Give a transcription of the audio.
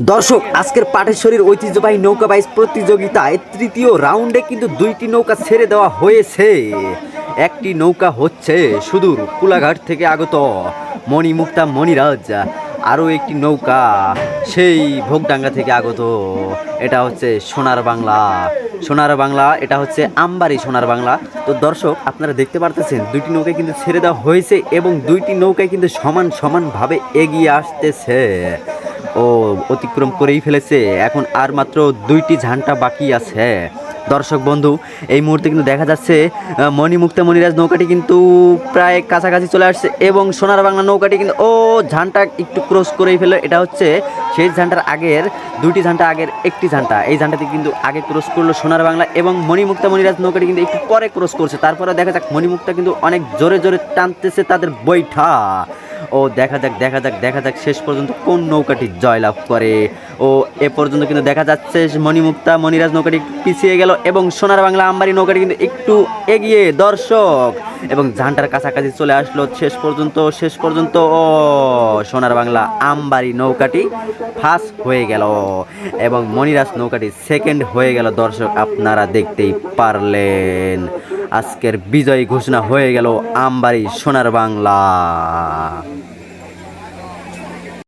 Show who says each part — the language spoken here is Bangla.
Speaker 1: দর্শক, আজকের পাটেশ্বরীর ঐতিহ্যবাহী নৌকা বাইচ প্রতিযোগিতায় তৃতীয় রাউন্ডে কিন্তু দুইটি নৌকা ছেড়ে দেওয়া হয়েছে। একটি নৌকা হচ্ছে সুদূর কুলাঘাট থেকে আগত মণিমুক্তা মণিরাজ, আরও একটি নৌকা সেই ভোগডাঙ্গা থেকে আগত। এটা হচ্ছে সোনার বাংলা। সোনার বাংলা, এটা হচ্ছে আমবাড়ি সোনার বাংলা। তো দর্শক, আপনারা দেখতে পারতেছেন, দুইটি নৌকায় কিন্তু ছেড়ে দেওয়া হয়েছে এবং দুইটি নৌকায় কিন্তু সমান সমানভাবে এগিয়ে আসতেছে। ও অতিক্রম করেই ফেলেছে। এখন আর মাত্র দুইটি ঝান্টা বাকি আছে। দর্শক বন্ধু, এই মুহূর্তে কিন্তু দেখা যাচ্ছে মণিমুক্তা মণিরাজ নৌকাটি কিন্তু প্রায় কাছাকাছি চলে আসছে এবং সোনার বাংলা নৌকাটি কিন্তু, ও, ঝান্টা একটু ক্রস করেই ফেলে এটা হচ্ছে সেই ঝান্টার আগের, দুইটি ঝান্টা আগের একটি ঝান্টা। এই ঝান্টাটি কিন্তু আগে ক্রস করল সোনার বাংলা এবং মণিমুক্তা মণিরাজ নৌকাটি কিন্তু একটু পরে ক্রস করছে। তারপরে দেখা যাক, মণিমুক্তা কিন্তু অনেক জোরে জোরে টানতেছে তাদের বৈঠা। ও দেখা যাক দেখা যাক দেখা যাক শেষ পর্যন্ত কোন নৌকাটি জয়লাভ করে। ও, এ পর্যন্ত কিন্তু দেখা যাচ্ছে মণিমুক্তা মণিরাজ নৌকাটি পিছিয়ে গেল এবং সোনার বাংলা আম্বারি নৌকাটি কিন্তু একটু এগিয়ে, দর্শক। এবং ঝান্টার কাছাকাছি চলে আসলো শেষ পর্যন্ত শেষ পর্যন্ত, ও, সোনার বাংলা আমবাড়ি নৌকাটি ফার্স্ট হয়ে গেল। এবং মণিরাজ নৌকাটি সেকেন্ড হয়ে গেল, দর্শক, আপনারা দেখতেই পারলেন। আজকের বিজয় ঘোষণা হয়ে গেল আমবাড়ি সোনার বাংলা।